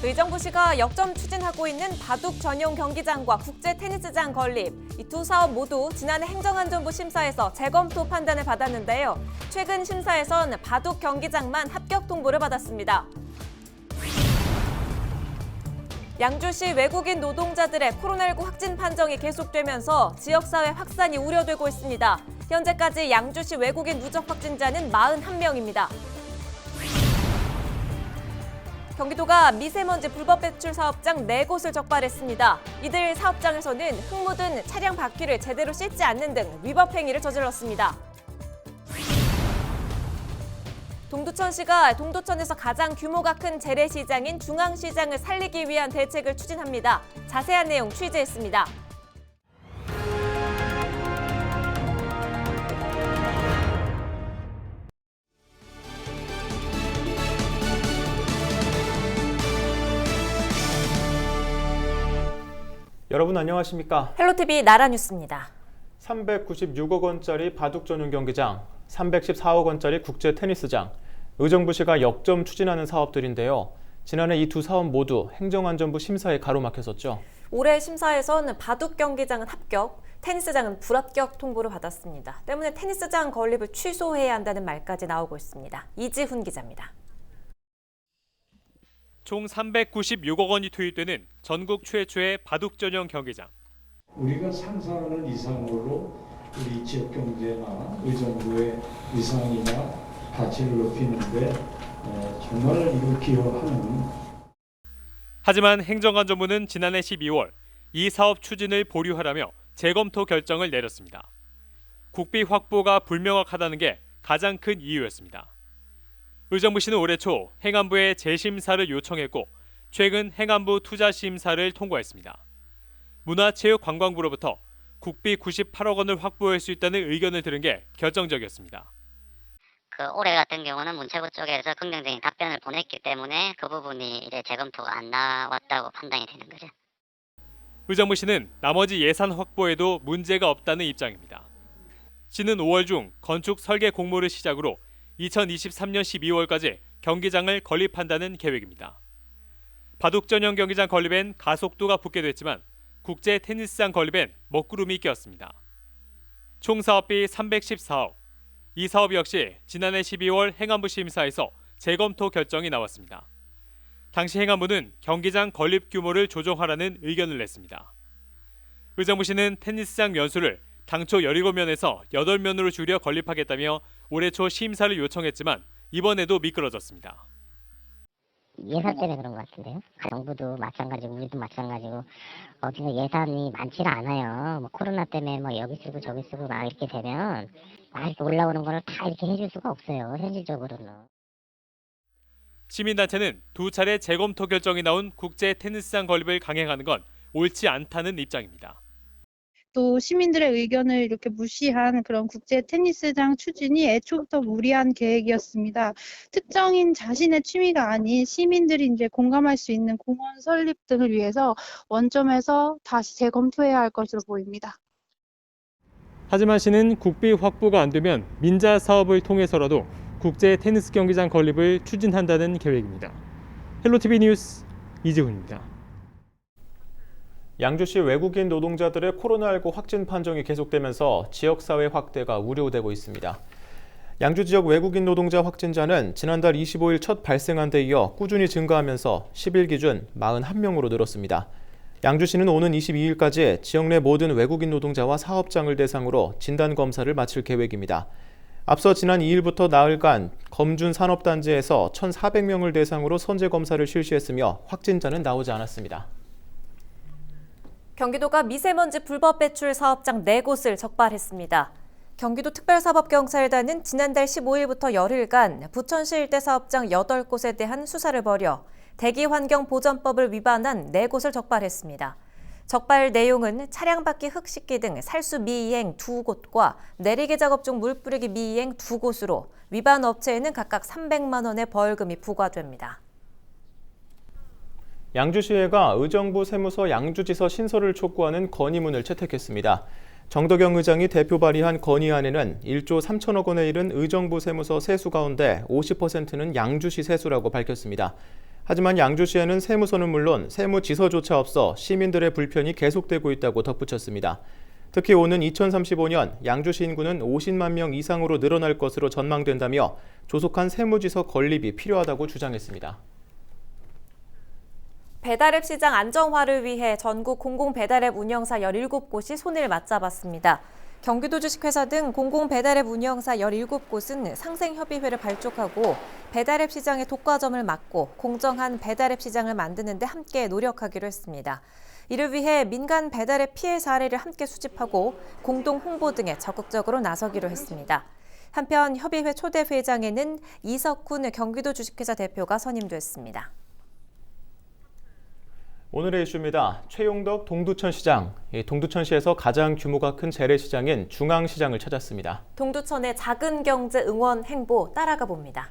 의정부시가 역점 추진하고 있는 바둑 전용 경기장과 국제 테니스장 건립. 이 두 사업 모두 지난해 행정안전부 심사에서 재검토 판단을 받았는데요. 최근 심사에선 바둑 경기장만 합격 통보를 받았습니다. 양주시 외국인 노동자들의 코로나19 확진 판정이 계속되면서 지역사회 확산이 우려되고 있습니다. 현재까지 양주시 외국인 누적 확진자는 41명입니다. 경기도가 미세먼지 불법 배출 사업장 4곳을 적발했습니다. 이들 사업장에서는 흙 묻은 차량 바퀴를 제대로 씻지 않는 등 위법 행위를 저질렀습니다. 동두천시가 동두천에서 가장 규모가 큰 재래시장인 중앙시장을 살리기 위한 대책을 추진합니다. 자세한 내용 취재했습니다. 여러분 안녕하십니까? 헬로티비 나라뉴스입니다. 396억 원짜리 바둑 전용 경기장, 314억 원짜리 국제 테니스장, 의정부시가 역점 추진하는 사업들인데요. 지난해 이 두 사업 모두 행정안전부 심사에 가로막혔었죠. 올해 심사에선 바둑 경기장은 합격, 테니스장은 불합격 통보를 받았습니다. 때문에 테니스장 건립을 취소해야 한다는 말까지 나오고 있습니다. 이지훈 기자입니다. 총 396억 원이 투입되는 전국 최초의 바둑 전용 경기장. 우리가 상상하는 이상으로 우리 지역 경제나 의정부의 위상이나 가치를 높이는데 에, 정말 이걸 기여하는 하지만 행정안전부는 지난해 12월 이 사업 추진을 보류하라며 재검토 결정을 내렸습니다. 국비 확보가 불명확하다는 게 가장 큰 이유였습니다. 의정부시는 올해 초 행안부에 재심사를 요청했고 최근 행안부 투자심사를 통과했습니다. 문화체육관광부로부터 국비 98억 원을 확보할 수 있다는 의견을 들은 게 결정적이었습니다. 그 올해 같은 경우는 문체부 쪽에서 긍정적인 답변을 보냈기 때문에 그 부분이 이제 재검토가 안 나왔다고 판단이 되는 거죠. 의정부시는 나머지 예산 확보에도 문제가 없다는 입장입니다. 시는 5월 중 건축 설계 공모를 시작으로 2023년 12월까지 경기장을 건립한다는 계획입니다. 바둑 전용 경기장 건립엔 가속도가 붙게 됐지만 국제 테니스장 건립엔 먹구름이 꼈습니다. 총 사업비 314억. 이 사업 역시 지난해 12월 행안부 심사에서 재검토 결정이 나왔습니다. 당시 행안부는 경기장 건립 규모를 조정하라는 의견을 냈습니다. 의정부시는 테니스장 면수를 당초 17면에서 8면으로 줄여 건립하겠다며 올해 초 심사를 요청했지만 이번에도 미끄러졌습니다. 예산 때문에 그런 것 같은데요. 정부도 마찬가지고 우리도 마찬가지고 어디서 예산이 많지가 않아요. 뭐 코로나 때문에 뭐 여기 쓰고 저기 쓰고 막 이렇게 되면 막 이렇게 올라오는 거를 다 이렇게 해줄 수가 없어요. 현실적으로는. 시민단체는 두 차례 재검토 결정이 나온 국제 테니스장 건립을 강행하는 건 옳지 않다는 입장입니다. 또 시민들의 의견을 이렇게 무시한 그런 국제 테니스장 추진이 애초부터 무리한 계획이었습니다. 특정인 자신의 취미가 아닌 시민들이 이제 공감할 수 있는 공원 설립 등을 위해서 원점에서 다시 재검토해야 할 것으로 보입니다. 하지만 시는 국비 확보가 안 되면 민자 사업을 통해서라도 국제 테니스 경기장 건립을 추진한다는 계획입니다. 헬로티비 뉴스 이지훈입니다. 양주시 외국인 노동자들의 코로나19 확진 판정이 계속되면서 지역사회 확대가 우려되고 있습니다. 양주 지역 외국인 노동자 확진자는 지난달 25일 첫 발생한 데 이어 꾸준히 증가하면서 10일 기준 41명으로 늘었습니다. 양주시는 오는 22일까지 지역 내 모든 외국인 노동자와 사업장을 대상으로 진단 검사를 마칠 계획입니다. 앞서 지난 2일부터 나흘간 검준 산업단지에서 1,400명을 대상으로 선제 검사를 실시했으며 확진자는 나오지 않았습니다. 경기도가 미세먼지 불법 배출 사업장 4곳을 적발했습니다. 경기도 특별사법경찰단은 지난달 15일부터 열흘간 부천시 일대 사업장 8곳에 대한 수사를 벌여 대기환경보전법을 위반한 4곳을 적발했습니다. 적발 내용은 차량 바퀴 흙 씻기 등 살수 미이행 2곳과 내리개 작업 중 물 뿌리기 미이행 2곳으로 위반 업체에는 각각 300만 원의 벌금이 부과됩니다. 양주시회가 의정부 세무서 양주지서 신설을 촉구하는 건의문을 채택했습니다. 정덕영 의장이 대표 발의한 건의안에는 1조 3천억 원에 이른 의정부 세무서 세수 가운데 50%는 양주시 세수라고 밝혔습니다. 하지만 양주시에는 세무서는 물론 세무지서조차 없어 시민들의 불편이 계속되고 있다고 덧붙였습니다. 특히 오는 2035년 양주시 인구는 50만 명 이상으로 늘어날 것으로 전망된다며 조속한 세무지서 건립이 필요하다고 주장했습니다. 배달앱 시장 안정화를 위해 전국 공공배달앱 운영사 17곳이 손을 맞잡았습니다. 경기도 주식회사 등 공공배달앱 운영사 17곳은 상생협의회를 발족하고 배달앱 시장의 독과점을 막고 공정한 배달앱 시장을 만드는 데 함께 노력하기로 했습니다. 이를 위해 민간 배달앱 피해 사례를 함께 수집하고 공동 홍보 등에 적극적으로 나서기로 했습니다. 한편 협의회 초대 회장에는 이석훈 경기도 주식회사 대표가 선임됐습니다. 오늘의 이슈입니다. 최용덕 동두천 시장. 이 동두천시에서 가장 규모가 큰 재래시장인 중앙시장을 찾았습니다. 동두천의 작은 경제 응원 행보 따라가 봅니다.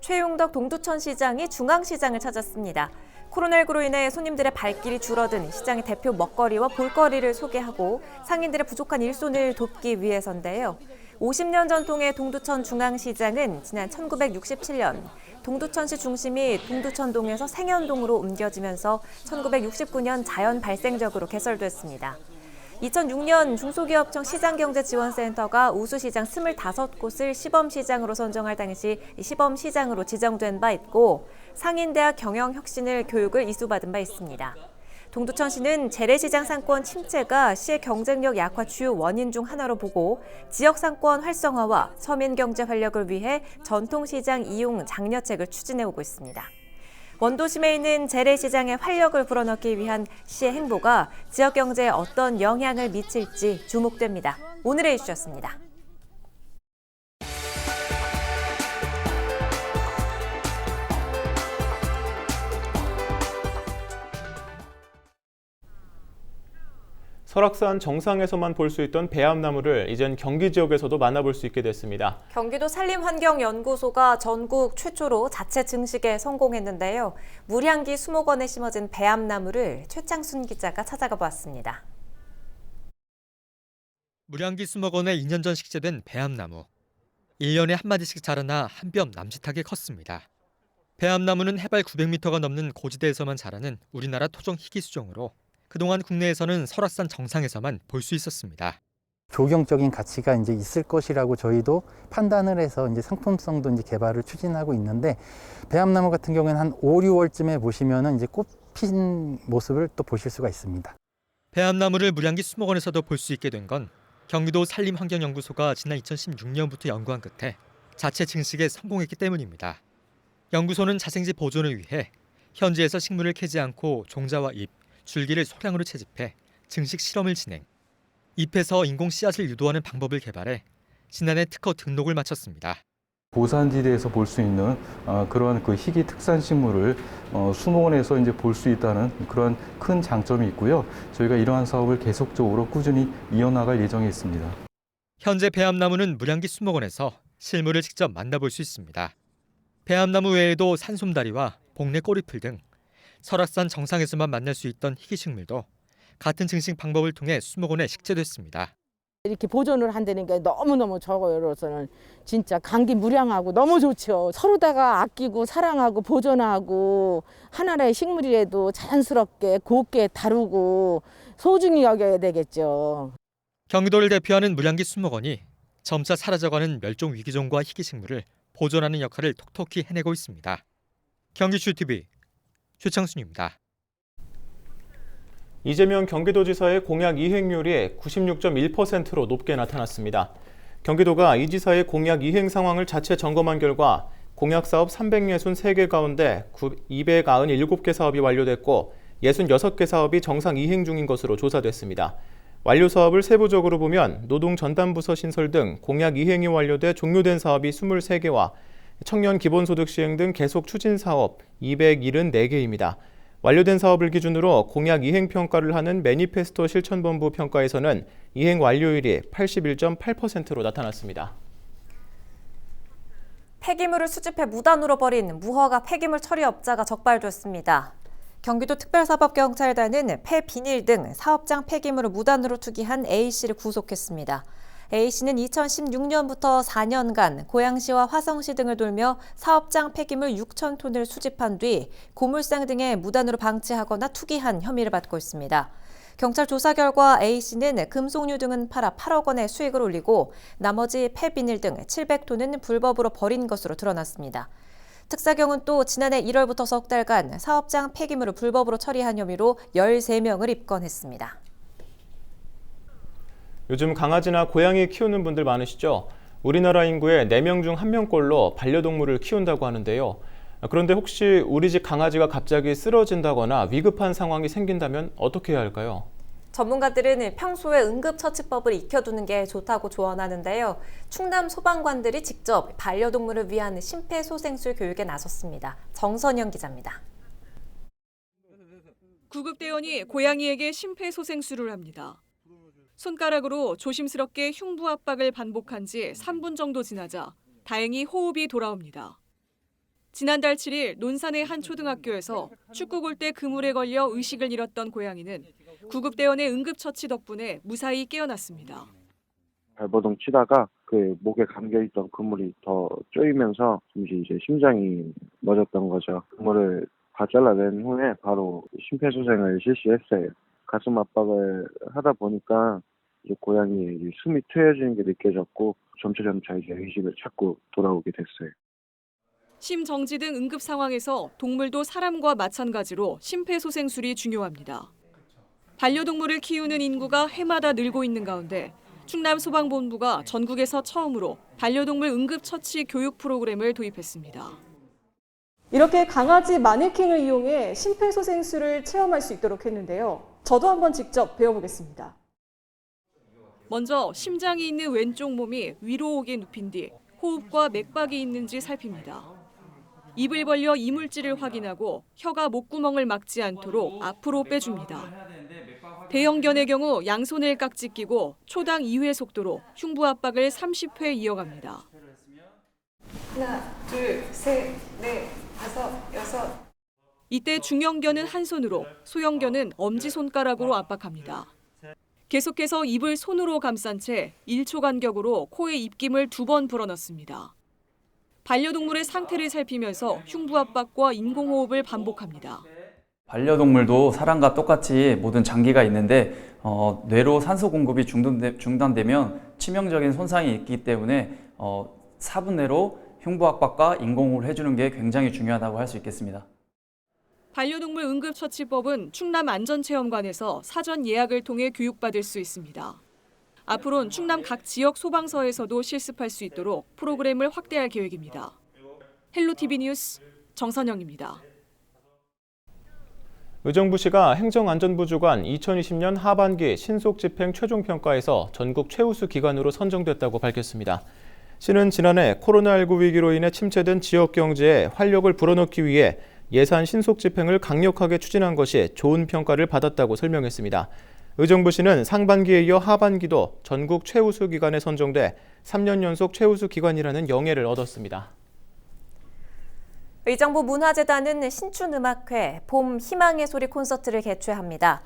최용덕 동두천 시장이 중앙시장을 찾았습니다. 코로나19로 인해 손님들의 발길이 줄어든 시장의 대표 먹거리와 볼거리를 소개하고 상인들의 부족한 일손을 돕기 위해서인데요. 50년 전통의 동두천 중앙시장은 지난 1967년 동두천시 중심이 동두천동에서 생현동으로 옮겨지면서 1969년 자연 발생적으로 개설됐습니다. 2006년 중소기업청 시장경제지원센터가 우수시장 25곳을 시범시장으로 선정할 당시 시범시장으로 지정된 바 있고 상인대학 경영혁신을 교육을 이수받은 바 있습니다. 동두천시는 재래시장 상권 침체가 시의 경쟁력 약화 주요 원인 중 하나로 보고 지역 상권 활성화와 서민 경제 활력을 위해 전통시장 이용 장려책을 추진해 오고 있습니다. 원도심에 있는 재래시장의 활력을 불어넣기 위한 시의 행보가 지역 경제에 어떤 영향을 미칠지 주목됩니다. 오늘의 이슈였습니다. 설악산 정상에서만 볼 수 있던 배암나무를 이젠 경기 지역에서도 만나볼 수 있게 됐습니다. 경기도 산림환경연구소가 전국 최초로 자체 증식에 성공했는데요. 무량기 수목원에 심어진 배암나무를 최창순 기자가 찾아가 보았습니다. 무량기 수목원에 2년 전 식재된 배암나무. 1년에 한 마디씩 자라나 한 뼘 남짓하게 컸습니다. 배암나무는 해발 900m가 넘는 고지대에서만 자라는 우리나라 토종 희귀 수종으로 그동안 국내에서는 설악산 정상에서만 볼 수 있었습니다. 조경적인 가치가 이제 있을 것이라고 저희도 판단을 해서 이제 상품성도 이제 개발을 추진하고 있는데 배암나무 같은 경우에는 한 5, 6월쯤에 보시면은 이제 꽃핀 모습을 또 보실 수가 있습니다. 배암나무를 무량기 수목원에서도 볼 수 있게 된 건 경기도 산림환경연구소가 지난 2016년부터 연구한 끝에 자체 증식에 성공했기 때문입니다. 연구소는 자생지 보존을 위해 현지에서 식물을 캐지 않고 종자와 잎, 줄기를 소량으로 채집해 증식 실험을 진행. 잎에서 인공 씨앗을 유도하는 방법을 개발해 지난해 특허 등록을 마쳤습니다. 고산지대에서 볼 수 있는 어, 그런 그 희귀 특산 식물을 어, 수목원에서 이제 볼 수 있다는 그런 큰 장점이 있고요. 저희가 이러한 사업을 계속적으로 꾸준히 이어나갈 예정에 있습니다. 현재 배암나무는 무량기 수목원에서 실물을 직접 만나볼 수 있습니다. 배암나무 외에도 산솜다리와 복례 꼬리풀 등 설악산 정상에서만 만날 수 있던 희귀식물도 같은 증식 방법을 통해 수목원에 식재됐습니다. 이렇게 보존을 한다는 게 너무너무 저로서는 진짜 감기 무량하고 너무 좋죠. 서로다가 아끼고 사랑하고 보존하고 하나의 식물이라도 자연스럽게 곱게 다루고 소중히 여겨야 되겠죠. 경기도를 대표하는 무량기 수목원이 점차 사라져가는 멸종 위기종과 희귀식물을 보존하는 역할을 톡톡히 해내고 있습니다. 경기슈 TV 최창순입니다. 이재명 경기도지사의 공약 이행률이 96.1%로 높게 나타났습니다. 경기도가 이 지사의 공약 이행 상황을 자체 점검한 결과 공약 사업 363개 가운데 297개 사업이 완료됐고 66개 사업이 정상 이행 중인 것으로 조사됐습니다. 완료 사업을 세부적으로 보면 노동 전담부서 신설 등 공약 이행이 완료돼 종료된 사업이 23개와 청년 기본소득 시행 등 계속 추진 사업 274개입니다. 완료된 사업을 기준으로 공약 이행 평가를 하는 매니페스토 실천본부 평가에서는 이행 완료율이 81.8%로 나타났습니다. 폐기물을 수집해 무단으로 버린 무허가 폐기물 처리업자가 적발됐습니다. 경기도 특별사법경찰단은 폐비닐 등 사업장 폐기물을 무단으로 투기한 A씨를 구속했습니다. A씨는 2016년부터 4년간 고양시와 화성시 등을 돌며 사업장 폐기물 6천 톤을 수집한 뒤 고물상 등에 무단으로 방치하거나 투기한 혐의를 받고 있습니다. 경찰 조사 결과 A씨는 금속류 등은 팔아 8억 원의 수익을 올리고 나머지 폐비닐 등 700톤은 불법으로 버린 것으로 드러났습니다. 특사경은 또 지난해 1월부터 석 달간 사업장 폐기물을 불법으로 처리한 혐의로 13명을 입건했습니다. 요즘 강아지나 고양이 키우는 분들 많으시죠? 우리나라 인구의 4명 중 1명꼴로 반려동물을 키운다고 하는데요. 그런데 혹시 우리 집 강아지가 갑자기 쓰러진다거나 위급한 상황이 생긴다면 어떻게 해야 할까요? 전문가들은 평소에 응급처치법을 익혀두는 게 좋다고 조언하는데요. 충남 소방관들이 직접 반려동물을 위한 심폐소생술 교육에 나섰습니다. 정선영 기자입니다. 구급대원이 고양이에게 심폐소생술을 합니다. 손가락으로 조심스럽게 흉부 압박을 반복한 지 3분 정도 지나자 다행히 호흡이 돌아옵니다. 지난달 7일 논산의 한 초등학교에서 축구 골대 그물에 걸려 의식을 잃었던 고양이는 구급대원의 응급처치 덕분에 무사히 깨어났습니다. 발버둥 치다가 그 목에 감겨 있던 그물이 더 쪼이면서 잠시 이제 심장이 멎었던 거죠. 그물을 다 잘라낸 후에 바로 심폐소생을 실시했어요. 가슴 압박을 하다 보니까 이제 고양이의 이제 숨이 트여지는 게 느껴졌고 점차 점차 이제 의식을 찾고 돌아오게 됐어요. 심정지 등 응급 상황에서 동물도 사람과 마찬가지로 심폐소생술이 중요합니다. 반려동물을 키우는 인구가 해마다 늘고 있는 가운데 충남 소방본부가 전국에서 처음으로 반려동물 응급처치 교육 프로그램을 도입했습니다. 이렇게 강아지 마네킹을 이용해 심폐소생술을 체험할 수 있도록 했는데요. 저도 한번 직접 배워보겠습니다. 먼저 심장이 있는 왼쪽 몸이 위로 오게 눕힌 뒤 호흡과 맥박이 있는지 살핍니다. 입을 벌려 이물질을 확인하고 혀가 목구멍을 막지 않도록 앞으로 빼줍니다. 대형견의 경우 양손을 깍지 끼고 초당 2회 속도로 흉부 압박을 30회 이어갑니다. 하나, 둘, 셋, 넷, 다섯, 여섯. 이때 중형견은 한 손으로, 소형견은 엄지 손가락으로 압박합니다. 계속해서 입을 손으로 감싼 채 1초 간격으로 코에 입김을 두 번 불어넣습니다. 반려동물의 상태를 살피면서 흉부 압박과 인공호흡을 반복합니다. 반려동물도 사람과 똑같이 모든 장기가 있는데 어, 뇌로 산소 공급이 중단되, 중단되면 치명적인 손상이 있기 때문에 어, 4분 내로 흉부 압박과 인공호흡을 해주는 게 굉장히 중요하다고 할 수 있겠습니다. 반려동물 응급처치법은 충남 안전체험관에서 사전 예약을 통해 교육받을 수 있습니다. 앞으로는 충남 각 지역 소방서에서도 실습할 수 있도록 프로그램을 확대할 계획입니다. 헬로티비 뉴스 정선영입니다. 의정부시가 행정안전부 주관 2020년 하반기 신속집행 최종평가에서 전국 최우수 기관으로 선정됐다고 밝혔습니다. 시는 지난해 코로나19 위기로 인해 침체된 지역 경제에 활력을 불어넣기 위해 예산 신속 집행을 강력하게 추진한 것이 좋은 평가를 받았다고 설명했습니다. 의정부시는 상반기에 이어 하반기도 전국 최우수 기관에 선정돼 3년 연속 최우수 기관이라는 영예를 얻었습니다. 의정부 문화재단은 신춘음악회 봄 희망의 소리 콘서트를 개최합니다.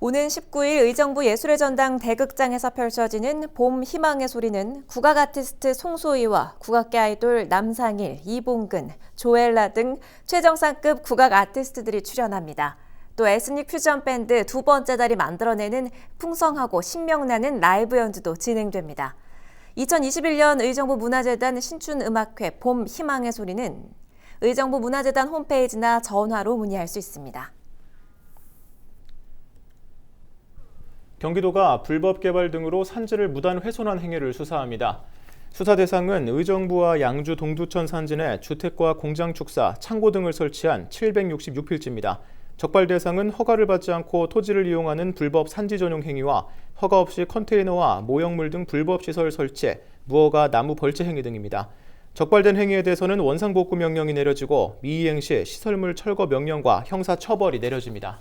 오는 19일 의정부 예술의 전당 대극장에서 펼쳐지는 봄 희망의 소리는 국악 아티스트 송소희와 국악계 아이돌 남상일, 이봉근, 조엘라 등 최정상급 국악 아티스트들이 출연합니다. 또 에스닉 퓨전 밴드 두 번째 달이 만들어내는 풍성하고 신명나는 라이브 연주도 진행됩니다. 2021년 의정부 문화재단 신춘음악회 봄 희망의 소리는 의정부 문화재단 홈페이지나 전화로 문의할 수 있습니다. 경기도가 불법 개발 등으로 산지를 무단 훼손한 행위를 수사합니다. 수사 대상은 의정부와 양주 동두천 산진에 주택과 공장 축사, 창고 등을 설치한 766필지입니다. 적발 대상은 허가를 받지 않고 토지를 이용하는 불법 산지 전용 행위와 허가 없이 컨테이너와 모형물 등 불법 시설 설치, 무허가 나무 벌채 행위 등입니다. 적발된 행위에 대해서는 원상복구 명령이 내려지고 미이행 시 시설물 철거 명령과 형사 처벌이 내려집니다.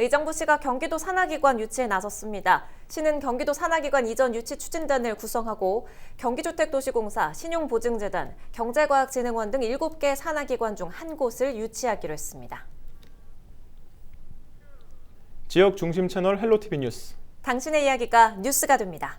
의정부 시가 경기도 산하기관 유치에 나섰습니다. 시는 경기도 산하기관 이전 유치 추진단을 구성하고 경기주택도시공사, 신용보증재단, 경제과학진흥원 등 7개 산하기관 중 한 곳을 유치하기로 했습니다. 지역 중심 채널 헬로티비 뉴스. 당신의 이야기가 뉴스가 됩니다.